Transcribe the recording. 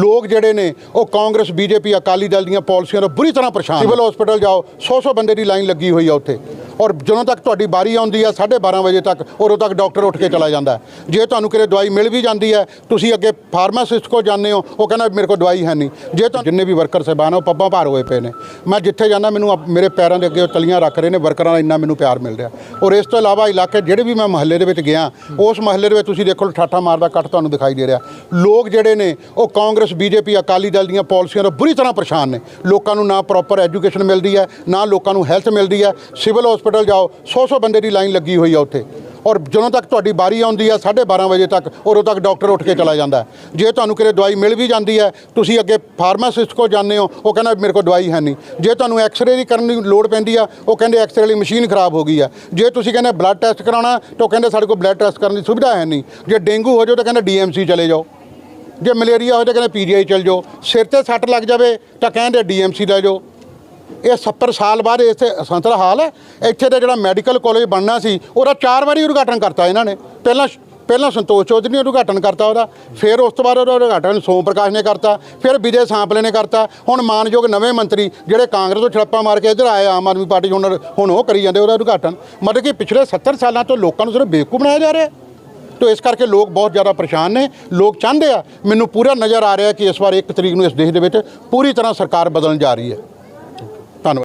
ਲੋਕ ਜਿਹੜੇ ਨੇ, ਉਹ ਕਾਂਗਰਸ, ਬੀਜੇਪੀ, ਅਕਾਲੀ ਦਲ ਦੀਆਂ ਪਾਲਿਸੀਆਂ ਤੋਂ ਬੁਰੀ ਤਰ੍ਹਾਂ ਪਰੇਸ਼ਾਨ ਸਿਵਲ ਹਸਪੀਟਲ ਜਾਓ 100-100 ਬੰਦੇ ਦੀ ਲਾਈਨ ਲੱਗੀ ਹੋਈ ਆ ਉੱਥੇ। ਔਰ ਜਦੋਂ ਤੱਕ ਤੁਹਾਡੀ ਵਾਰੀ ਆਉਂਦੀ ਆ 12:30 ਵਜੇ ਤੱਕ, ਉਦੋਂ ਤੱਕ ਡਾਕਟਰ ਉੱਠ ਕੇ ਚਲਾ ਜਾਂਦਾ ਜੇ ਤੁਹਾਨੂੰ ਕਿਤੇ ਦਵਾਈ ਮਿਲ ਵੀ ਜਾਂਦੀ ਹੈ, ਤੁਸੀਂ ਅੱਗੇ ਫਾਰਮਾਸਿਸਟ ਕੋਲ ਜਾਂਦੇ ਹੋ, ਉਹ ਕਹਿੰਦਾ ਮੇਰੇ ਕੋਲ ਦਵਾਈ ਹੈ ਨਹੀਂ। ਜੇ ਤਾਂ ਜਿੰਨੇ ਵੀ ਵਰਕਰ ਸਹਿਬਾਨ ਉਹ ਪੱਬਾਂ ਭਾਰ ਹੋਏ ਪਏ ਨੇ। ਮੈਂ ਜਿੱਥੇ ਜਾਂਦਾ, ਮੈਨੂੰ ਆਪ- ਮੇਰੇ ਪੈਰਾਂ ਦੇ ਅੱਗੇ ਉਹ ਤਲੀਆਂ ਰੱਖ ਰਹੇ ਨੇ, ਵਰਕਰਾਂ ਦਾ ਇੰਨਾ ਮੈਨੂੰ ਪਿਆਰ ਮਿਲ ਰਿਹਾ। ਔਰ ਇਸ ਤੋਂ ਇਲਾਵਾ ਇਲਾਕੇ ਜਿਹੜੇ ਵੀ ਮੈਂ ਮਹੱਲੇ ਦੇ ਵਿੱਚ ਗਿਆ, ਉਸ ਮਹੱਲੇ ਦੇ ਵਿੱਚ ਤੁਸੀਂ ਦੇਖੋ, ਠਾਠਾ ਮਾਰਦਾ ਕੱਟ ਤੁਹਾਨੂੰ ਦਿਖਾਈ ਦੇ ਰਿਹਾ। ਲੋਕ ਜਿਹੜੇ ਨੇ, ਉਹ ਕਾਂਗਰਸ, ਬੀਜੇਪੀ, ਅਕਾਲੀ ਦਲ ਦੀਆਂ ਪਾਲਿਸੀਆਂ ਤੋਂ ਬੁਰੀ ਤਰ੍ਹਾਂ ਪਰੇਸ਼ਾਨ ਨੇ। ਲੋਕਾਂ ਨੂੰ ਨਾ ਪ੍ਰੋਪਰ ਐਜੂਕੇਸ਼ਨ ਮਿਲਦੀ ਹੈ, ਨਾ ਲੋਕਾਂ ਨੂੰ ਹੈਲਥ ਮਿਲਦੀ ਹੈ। ਸਿਵਲ ਹਸਪੀਟਲ ਜਾਓ 100-100 ਬੰਦੇ ਦੀ ਲਾਈਨ ਲੱਗੀ ਹੋਈ ਆ ਉੱਥੇ। ਔਰ ਜਦੋਂ ਤੱਕ ਤੁਹਾਡੀ ਬਾਰੀ ਆਉਂਦੀ ਆ 12:30 ਵਜੇ ਤੱਕ, ਉਦੋਂ ਤੱਕ ਡਾਕਟਰ ਉੱਠ ਕੇ ਚਲਾ ਜਾਂਦਾ ਜੇ ਤੁਹਾਨੂੰ ਕਿਤੇ ਦਵਾਈ ਮਿਲ ਵੀ ਜਾਂਦੀ ਹੈ, ਤੁਸੀਂ ਅੱਗੇ ਫਾਰਮਾਸਿਸਟ ਕੋਲ ਜਾਂਦੇ ਹੋ, ਉਹ ਕਹਿੰਦਾ ਮੇਰੇ ਕੋਲ ਦਵਾਈ ਹੈ ਨਹੀਂ। ਜੇ ਤੁਹਾਨੂੰ ਐਕਸ-ਰੇ ਦੀ ਕਰਨ ਦੀ ਲੋੜ ਪੈਂਦੀ ਆ, ਉਹ ਕਹਿੰਦੇ ਐਕਸ-ਰੇ ਵਾਲੀ ਮਸ਼ੀਨ ਖਰਾਬ ਹੋ ਗਈ ਆ। ਜੇ ਤੁਸੀਂ ਕਹਿੰਦੇ ਬਲੱਡ ਟੈਸਟ ਕਰਾਉਣਾ, ਤਾਂ ਉਹ ਕਹਿੰਦੇ ਸਾਡੇ ਕੋਲ ਬਲੱਡ ਟੈਸਟ ਕਰਨ ਦੀ ਸੁਵਿਧਾ ਹੈ ਨਹੀਂ। ਜੇ ਡੇਂਗੂ ਹੋ ਜਾਓ, ਤਾਂ ਕਹਿੰਦੇ ਡੀਐਮਸੀ ਚਲੇ ਜਾਓ। ਜੇ ਮਲੇਰੀਆ ਹੋਏ ਤਾਂ ਕਹਿੰਦੇ ਪੀਜੀਆਈ ਚਲ ਜਾਓ। ਸਿਰ ਤੇ ਸੱਟ ਲੱਗ ਜਾਵੇ, ਤਾਂ ਕਹਿੰਦੇ ਡੀਐਮਸੀ ਲੈ ਜਾਓ। ਇਹ 70 ਸਾਲ ਬਾਅਦ ਇੱਥੇ ਸੰਤਰਾ ਹਾਲ ਹੈ। ਇੱਥੇ ਦਾ ਜਿਹੜਾ ਮੈਡੀਕਲ ਕਾਲਜ ਬਣਨਾ ਸੀ, ਉਹਦਾ ਚਾਰ ਵਾਰੀ ਉਦਘਾਟਨ ਕਰਤਾ ਇਹਨਾਂ ਨੇ। ਪਹਿਲਾਂ ਪਹਿਲਾਂ ਸੰਤੋਸ਼ ਚੌਧਰੀ ਨੇ ਉਦਘਾਟਨ ਕਰਤਾ ਉਹਦਾ। ਫਿਰ ਉਸ ਤੋਂ ਬਾਅਦ ਉਹਦਾ ਉਦਘਾਟਨ ਸੋਮ ਪ੍ਰਕਾਸ਼ ਨੇ ਕਰਤਾ। ਫਿਰ ਵਿਜੇ ਸਾਂਪਲੇ ਨੇ ਕਰਤਾ। ਹੁਣ ਮਾਨਯੋਗ ਨਵੇਂ ਮੰਤਰੀ ਜਿਹੜੇ ਕਾਂਗਰਸ ਤੋਂ ਛੜੱਪਾ ਮਾਰ ਕੇ ਇੱਧਰ ਆਏ ਆਮ ਆਦਮੀ ਪਾਰਟੀ ਹੁਣ ਹੁਣ ਉਹ ਕਰੀ ਜਾਂਦੇ ਉਹਦਾ ਉਦਘਾਟਨ। ਮਤਲਬ ਕਿ ਪਿਛਲੇ 70 ਸਾਲਾਂ ਤੋਂ ਲੋਕਾਂ ਨੂੰ ਸਿਰਫ ਬੇਵਕੂਫ ਬਣਾਇਆ ਜਾ ਰਿਹਾ ਹੈ। ਤੋ ਇਸ ਕਰਕੇ ਲੋਕ ਬਹੁਤ ਜ਼ਿਆਦਾ ਪਰੇਸ਼ਾਨ ਨੇ। ਲੋਕ ਚਾਹੁੰਦੇ ਆ, ਮੈਨੂੰ ਪੂਰਾ ਨਜ਼ਰ ਆ ਰਿਹਾ ਕਿ ਇਸ ਵਾਰ 1 ਤਰੀਕ ਨੂੰ ਇਸ ਦੇਸ਼ ਦੇ ਵਿੱਚ ਪੂਰੀ ਤਰ੍ਹਾਂ ਸਰਕਾਰ ਬਦਲਣ ਜਾ ਰਹੀ ਹੈ।